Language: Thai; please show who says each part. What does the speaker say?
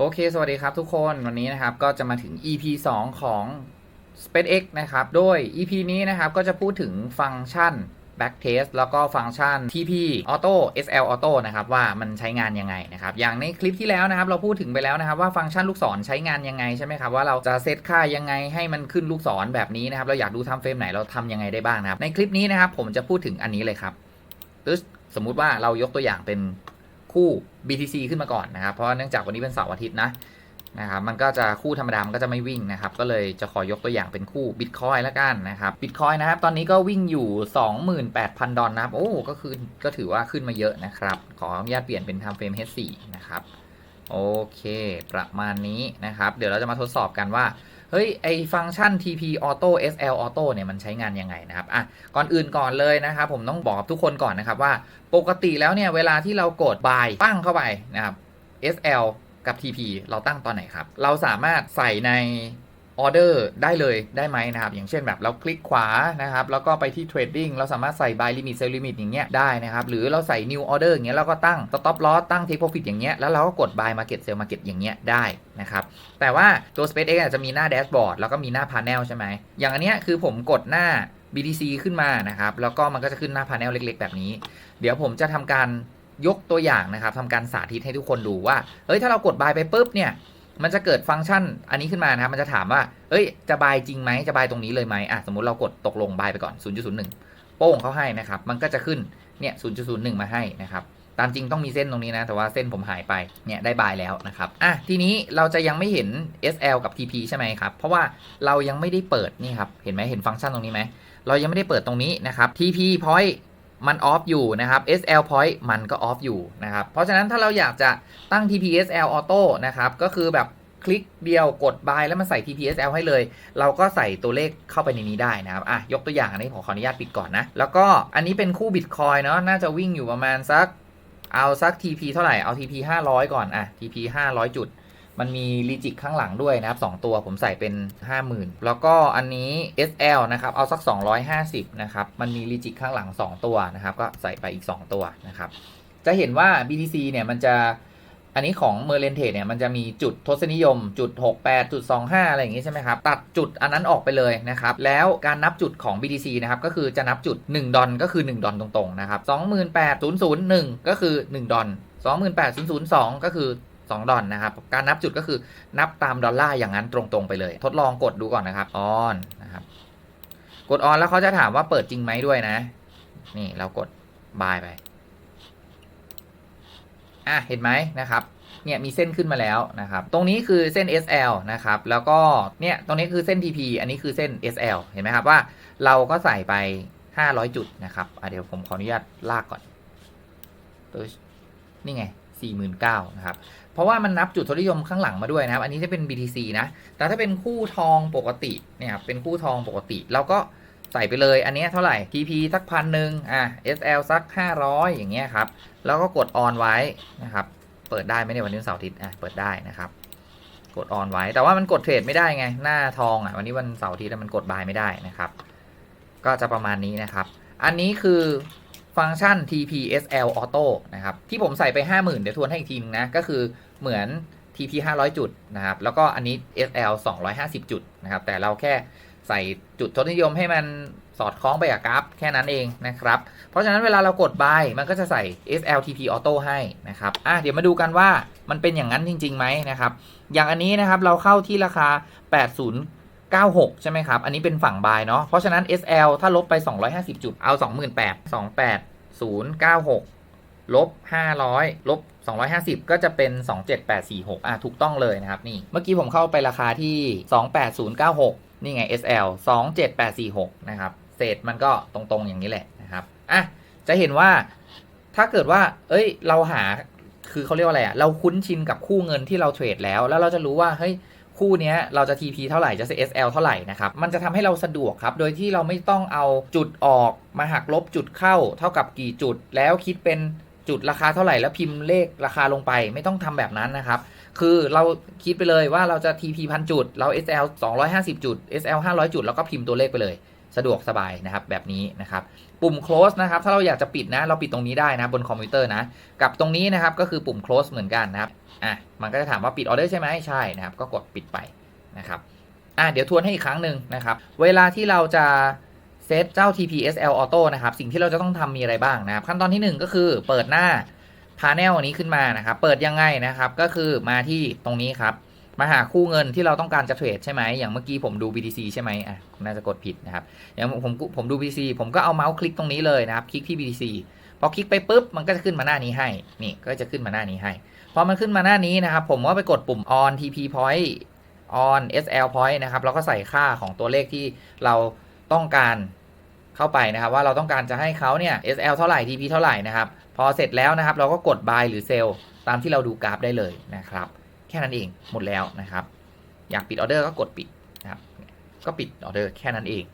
Speaker 1: โอเค สวัสดีครับทุกคนวันนี้นะครับก็จะมาถึง EP 2 ของ SpaceX นะครับ โดย EP นี้นะครับก็จะพูดถึงฟังก์ชัน Backtest แล้วก็ฟังก์ชัน TP Auto SL Auto นะครับว่ามันใช้งานยังไงนะครับ อย่างในคลิปที่แล้วนะครับ เราพูดถึงไปแล้วนะครับว่าฟังก์ชันลูกศรใช้งานยังไงใช่ไหมครับว่าเราจะเซตค่ายังไงให้มันขึ้นลูกศรแบบนี้นะครับ เราอยากดูทำเฟรมไหนเราทำยังไงได้บ้างนะครับ ในคลิปนี้นะครับผมจะพูดถึงอันนี้เลยครับสมมุติว่าเรายกตัวอย่างเป็น คู่ BTC ขึ้นมาก่อนนะครับ เพราะเนื่องจากวันนี้เป็นเสาร์อาทิตย์นะนะครับมันก็จะคู่ธรรมดา มันก็จะไม่วิ่งนะครับ ก็เลยจะขอยกตัวอย่างเป็นคู่ Bitcoin แล้วกันนะครับ Bitcoin นะครับ ตอนนี้ก็วิ่งอยู่ 28,000 ดอลลาร์นะครับ โอ้ ก็คือก็ถือว่าขึ้นมาเยอะนะครับ ขออนุญาตเปลี่ยนเป็น time frame H4 นะครับ โอเค ประมาณนี้นะครับ เดี๋ยวเราจะมาทดสอบกันว่า เฮ้ยไอฟังก์ชัน TP Auto SL Auto เนี่ยมันใช้งานยังไงนะครับอะก่อนอื่นก่อนเลยนะครับผมต้องบอกกับทุกคนก่อนนะครับว่าปกติแล้วเนี่ยเวลาที่เรากด buy ปั้งเข้าไปนะครับ SL กับ TP เราตั้งตอนไหนครับ เราสามารถใส่ใน ออเดอร์ได้เลยได้ไหมนะครับ อย่างเช่นแบบเราคลิกขวานะครับ แล้วก็ไปที่ Trading เราสามารถใส่ Buy Limit Sell Limit อย่างเงี้ยได้นะครับ หรือเราใส่ New Order อย่างเงี้ยแล้วก็ตั้ง Stop Loss ตั้ง Take Profit อย่างเงี้ยแล้วเราก็กด Buy Market Sell Market อย่างเงี้ยได้นะครับ แต่ว่าตัว SpaceX จจะมีหน้าแดชบอร์ดแล้วก็มีหน้า Panel ใช่ไหมอย่างอันเนี้ยคือผมกดหน้า BTC ขึ้นมานะครับ แล้วก็มันก็จะขึ้นหน้า Panel เล็กๆ แบบนี้ เดี๋ยวผมจะทำการยกตัวอย่างนะครับทำการสาธิตให้ทุกคนดูว่าเฮ้ยถ้าเรากดบายไปปุ๊บเนี่ย มันจะเกิดฟังก์ชันอันนี้ขึ้นมานะครับ มันจะถามว่า เอ้ย จะบายจริงไหม จะบายตรงนี้เลยไหมอะ สมมุติเรากดตกลงบายไปก่อน 0.01 โป้งเขาให้นะครับ มันก็จะขึ้น เนี่ย 0.01 มาให้นะครับ ตามจริงต้องมีเส้นตรงนี้นะ แต่ว่าเส้นผมหายไป เนี่ยได้บายแล้วนะครับ อะ ทีนี้เราจะยังไม่เห็น SL กับ TP ใช่ไหมครับ เพราะว่าเรายังไม่ได้เปิดนี่ครับ เห็นไหมเห็นฟังก์ชันตรงนี้ไหม เรายังไม่ได้เปิดตรงนี้นะครับ TP point มันออฟอยู่นะครับ SL point มันก็ออฟอยู่นะครับ เพราะฉะนั้นถ้าเราอยากจะตั้ง TPSL auto นะครับก็คือแบบคลิกเดียวกด buy แล้วมาใส่ TPSL ให้เลย เราก็ใส่ตัวเลขเข้าไปในนี้ได้นะครับ อะ ยกตัวอย่างอันนี้ผมขออนุญาตปิดก่อนนะ แล้วก็อันนี้เป็นคู่ Bitcoin เนาะน่าจะวิ่งอยู่ประมาณสักเอาสัก TP เท่าไหร่ เอา TP 500 ก่อน อะ TP 500 จุด มันมีลีจิกข้างหลังด้วยนะครับ2ตัวผมใส่เป็น 50,000 แล้วก็อันนี้ SL นะครับ เอาสัก 250 นะครับ มันมีลีจิกข้างหลัง 2 ตัวนะครับ ก็ใส่ไปอีก 2 ตัวนะครับ จะเห็นว่า BTC เนี่ยมันจะอันนี้ของ m e r l e n t a เนี่ยมันจะมีจุดทศนิยมจุด 68จุด25 อะไรอย่างงี้ใช่ไหมครับ ตัดจุดอันนั้นออกไปเลยนะครับ แล้วการนับจุดของ BTC นะครับก็คือจะนับจุด 1 ดอลก็คือ 1 ดอลตรงๆนะครับ28,001 ก็คือ 1 ดอล28,002 ก็คือ 2 ดอลนะครับ การนับจุดก็คือนับตามดอลลาร์อย่างนั้นตรงๆไปเลย ทดลองกดดูก่อนนะครับออนนะครับ กดออนแล้วเขาจะถามว่าเปิดจริงไหมด้วยนะ นี่เรากดบายไปอะเห็นไหมนะครับเนี่ยมีเส้นขึ้นมาแล้วนะครับ ตรงนี้คือเส้น SL นะครับ แล้วก็เนี่ยตรงนี้คือเส้น TP อันนี้คือเส้น SL เห็นไหมครับว่าเราก็ใส่ไป 500 จุดนะครับเดี๋ยวผมขออนุญาตลากก่อน นี่ไง 49,000นะครับเพราะว่ามันนับจุดทศนิยมข้างหลังมาด้วยนะครับ อันนี้จะเป็น BTC นะ แต่ถ้าเป็นคู่ทองปกติเนี่ยครับเป็นคู่ทองปกติเราก็ใส่ไปเลยอันนี้เท่าไหร่ TP สักพันหนึ่งอะ SL สัก 500 อย่างเงี้ยครับ แล้วก็กดออนไว้นะครับ เปิดได้ไหมในยวันนี้เสาร์อาทิตย์อะเปิดได้นะครับกดออนไว้ แต่ว่ามันกดเทรดไม่ได้ไง หน้าทองอะวันนี้วันเสาร์อาทิตย์มันกดบายไม่ได้นะครับ ก็จะประมาณนี้นะครับ อันนี้คือ ฟังก์ชัน TPSL Auto นะครับ ที่ผมใส่ไป 50,000 เดี๋ยวทวนให้อีกทีนึงนะ ก็คือเหมือน TP 500 จุดนะครับ แล้วก็อันนี้ SL 250 จุดนะครับ แต่เราแค่ใส่จุดทศนิยมให้มันสอดคล้องไปกับกราฟแค่นั้นเองนะครับ เพราะฉะนั้นเวลาเรากด buy มันก็จะใส่ SLTP Auto ให้นะครับ อะเดี๋ยวมาดูกันว่ามันเป็นอย่างนั้นจริงๆไหมนะครับ อย่างอันนี้นะครับเราเข้าที่ราคา 96 ใช่ไหมครับ อันนี้เป็นฝั่ง buy เนาะ เพราะฉะนั้น SL ถ้าลบไป 250 จุด เอา 28 28096 ลบ 500 ลบ 250 ก็จะเป็น 27846 อะ ถูกต้องเลยนะครับ นี่ เมื่อกี้ผมเข้าไปราคาที่ 28096 นี่ไง SL 27846 นะครับ เศษมันก็ตรงๆอย่างนี้แหละนะครับ อะ จะเห็นว่า ถ้าเกิดว่า เอ้ย เราหา คือเขาเรียกว่าอะไรอะเราคุ้นชินกับคู่เงินที่เราเทรดแล้ว แล้วเราจะรู้ว่า เฮ้ย คู่นี้เราจะ TP เท่าไหร่จะ SL เท่าไหร่นะครับ มันจะทำให้เราสะดวกครับ โดยที่เราไม่ต้องเอาจุดออกมาหักลบจุดเข้า เท่ากับกี่จุด แล้วคิดเป็นจุดราคาเท่าไหร่แล้วพิมพ์เลขราคาลงไป ไม่ต้องทำแบบนั้นนะครับ คือเราคิดไปเลยว่าเราจะ TP พันจุด เรา SL 250 จุด SL 500 จุด แล้วก็พิมพ์ตัวเลขไปเลย สะดวกสบายนะครับแบบนี้นะครับ ปุ่ม close นะครับ ถ้าเราอยากจะปิดนะ เราปิดตรงนี้ได้นะบนคอมพิวเตอร์นะ กับตรงนี้นะครับก็คือปุ่ม close เหมือนกันนะครับ อะ มันก็จะถามว่าปิดออเดอร์ใช่ไหมใช่นะครับ ก็กดปิดไปนะครับอะเดี๋ยวทวนให้อีกครั้งหนึ่งนะครับ เวลาที่เราจะเซตเจ้า TPSL Auto นะครับ สิ่งที่เราจะต้องทำมีอะไรบ้างนะครับ ขั้นตอนที่ 1 ก็คือเปิดหน้า panel นี้ขึ้นมานะครับ เปิดยังไงนะครับ ก็คือมาที่ตรงนี้ครับ มาหาคู่เงินที่เราต้องการจะเทรดใช่ไหมอย่างเมื่อกี้ผมดู BTC ใช่ไหมอะน่าจะกดผิดนะครับอย่างผมผมดู BTC ผมก็เอาเมาส์คลิกตรงนี้เลยนะครับ คลิกที่ BTC พอคลิกไปปุ๊บมันก็จะขึ้นมาหน้านี้ให้นี่ก็จะขึ้นมาหน้านี้ให้พอมันขึ้นมาหน้านี้นะครับ ผมก็ไปกดปุ่ม on TP point on SL point นะครับแล้วก็ใส่ค่าของตัวเลขที่เราต้องการเข้าไปนะครับ ว่าเราต้องการจะให้เขาเนี่ย SL เท่าไหร่ TP เท่าไหร่นะครับ พอเสร็จแล้วนะครับ เราก็กด buy หรือ sell ตามที่เราดูกราฟได้เลยนะครับ แค่นั้นเองหมดแล้วนะครับ อยากปิดออเดอร์ก็กดปิดนะครับก็ปิดออเดอร์แค่นั้นเอง